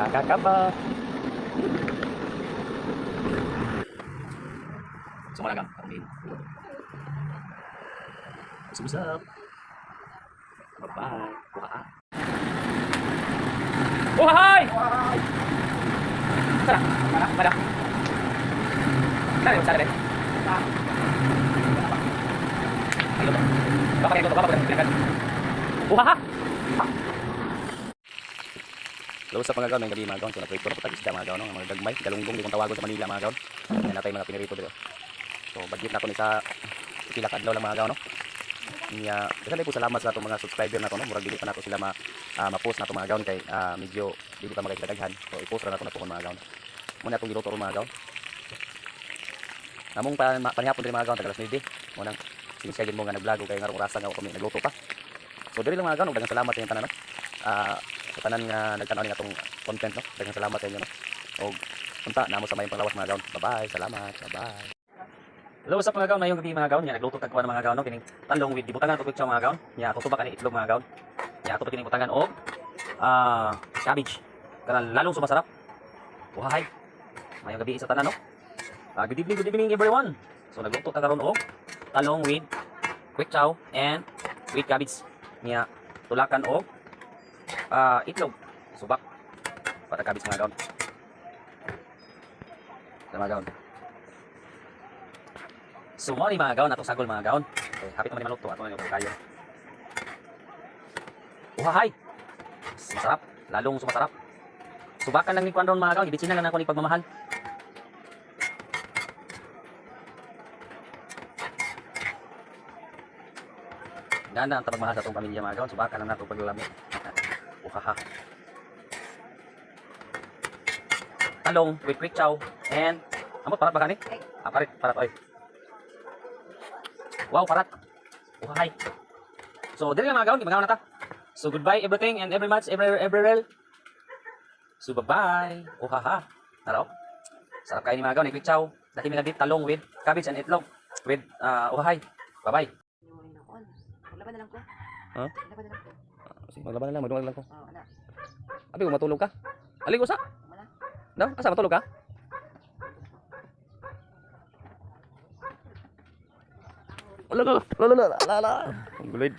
cá cá cấp á sống là gặp không đi. Sống sớm. Bye bye quả quả hai sao đâu mà đâu sao đây sao đây Wah, Hello sa gawin, may gabi mga gawin. So, na-prito na po tayo isda mga no? Mga gagmay, galunggong, di kong tawagon sa Manila mga gawin. Yan na tayo mga pinirito dito. So, budget na ako ni sa pila kadlaw lang mga gawin. No? Niya, kasi po salamat sa itong mga subscriber na to. No? Murag dili pa na to sila ma, ah, ma-post na to mga gawin kay ah, medyo dili pa magkakadaghan. So, i-post na to na po mga gawin. Muna itong giluto mga gawin. Namong pa, panihapon din mga gawin, tagalas nidi. Munang sinischedule mo nga nag-vlog o kaya nga rasa nga kami nagluto pa. So, dili lang mga gawin, dagang salamat sa tanan. No? Ah, tanan nga nagtanaw ni atong content no. Daghang salamat sa inyo no. Og punta namo sa mayong panglawas mga gaon. Bye-bye. Salamat. Bye-bye. Hello, what's up mga gaon? Mayong gabi mga gaon. Nya nagluto tag kuan mga gaon no kining talong with dibutangan tubig sa mga gaon. Nya tutuba kani itlog mga gaon. Nya tutuba kining butangan og ah cabbage. Karan lalong sumasarap. Uhahay. Mayong gabi sa tanan no. Ah, good evening, good evening everyone. So nagluto ta karon og talong with quick chow and with cabbage. Nya tulakan og ah itlog, subak, para kabis mga gaon. Sa mga gaon. So, mo ni mga gaon, atong sagol mga gaon. Okay, hapit naman ni maluto, ato na yung kayo. Uhahay! Masarap, lalong sumasarap. Subakan lang ni Kwan ron mga gaon, ibitsin lang ako ni pagmamahal. Ganda ang tabagmahal sa itong pamilya mga gaon, subakan lang nato paglalami. Uhaha. Talong with quick chow and amot parat ba kani? Ah, parit, parat oy. Wow, parat. Uhahay. So, dili nga mga gaon, gimagaon na ta. So, goodbye everything and every much, every every rel. So, bye-bye. Uhaha. Tara, oh. Sarap kain ni mga gaon, ni quick chow. Dati minagdit talong with cabbage and itlog with uh, uhahay. Bye-bye. Nakon. Maglaban na lang ko. Ha? Maglaban na lang ko. Sige, maglaban na lang, maglaban na lang ko. Oh. Abi ko matulog ka. Ali ko sa? Wala. No, asa matulog ka? Wala la la la la la la. Ang gulid.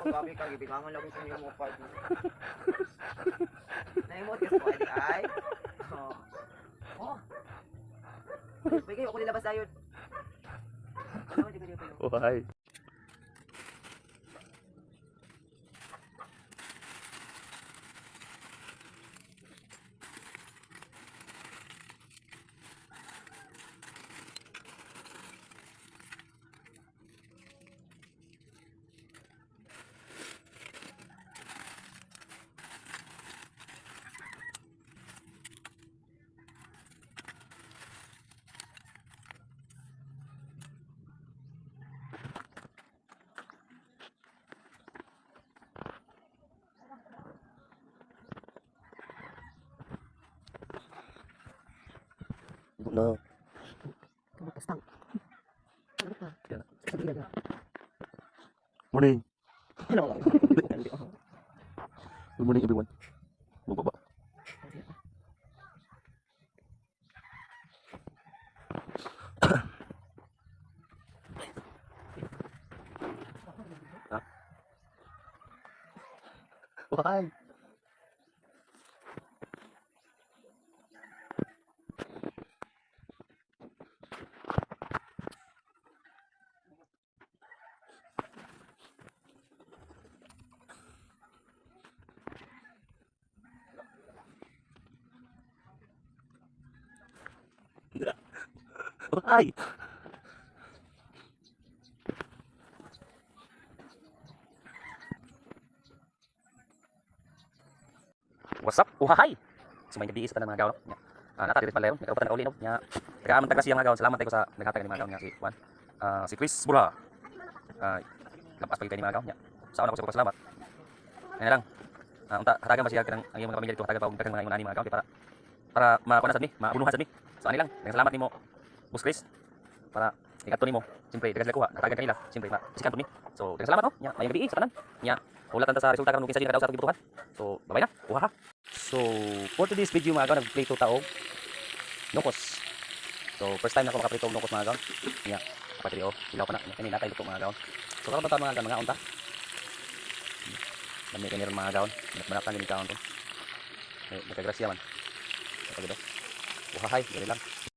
Grabe ka, gibigangan lang sa iyong part mo. Naimot ka sa ay. Oh. Oh. Bigay ako nilabas tayo. Ano, di ka Sabi na. Morning. Ano? Good morning everyone. Baba. Ha? Why? Why? What's up? Uhahay! So may gabi isa ta ng mga gawon. Nya. Ah, nata diri palayon, nakapatan na uli no. Nya. Tagaan taga siya mga gawon. Salamat tayo sa naghatag ni mga gawon nya si Juan. Ah, si Chris Bura. Ah, lapas pa ni mga gawon nya. Sa una ko sa salamat. Ngayon lang. Ah, unta hatagan ba siya kanang ang iyong mga pamilya dito hatagan pa og daghang mga ingon ani mga kay para para makuha sad mi, maabunuhan sad mi. So ani lang. Daghang salamat nimo. Boss. Para ikato nimo. Siyempre, dagan sila kuha, natagan kanila. Siyempre, ma, sikan po ni. So, dagan salamat no. Nya, may gabi sa tanan. Nya, wala tanta sa resulta karon kinsa din kada sa gibutuhan. So, babay na. Kuha ha. So, for today's video mga gaon, nag-play to taog. Nukos. So, first time na ako makaprito og nukos mga gaon. Nya, kapatid oh, ilaw pa na. Nya, kani natay luto mga gaon. So, karon tayo mga gaon, mga unta. Dami kani ron mga gaon. Manatang gini kaon to. Eh, nakagrasya man. Kapag ito. Uhahay, gani lang.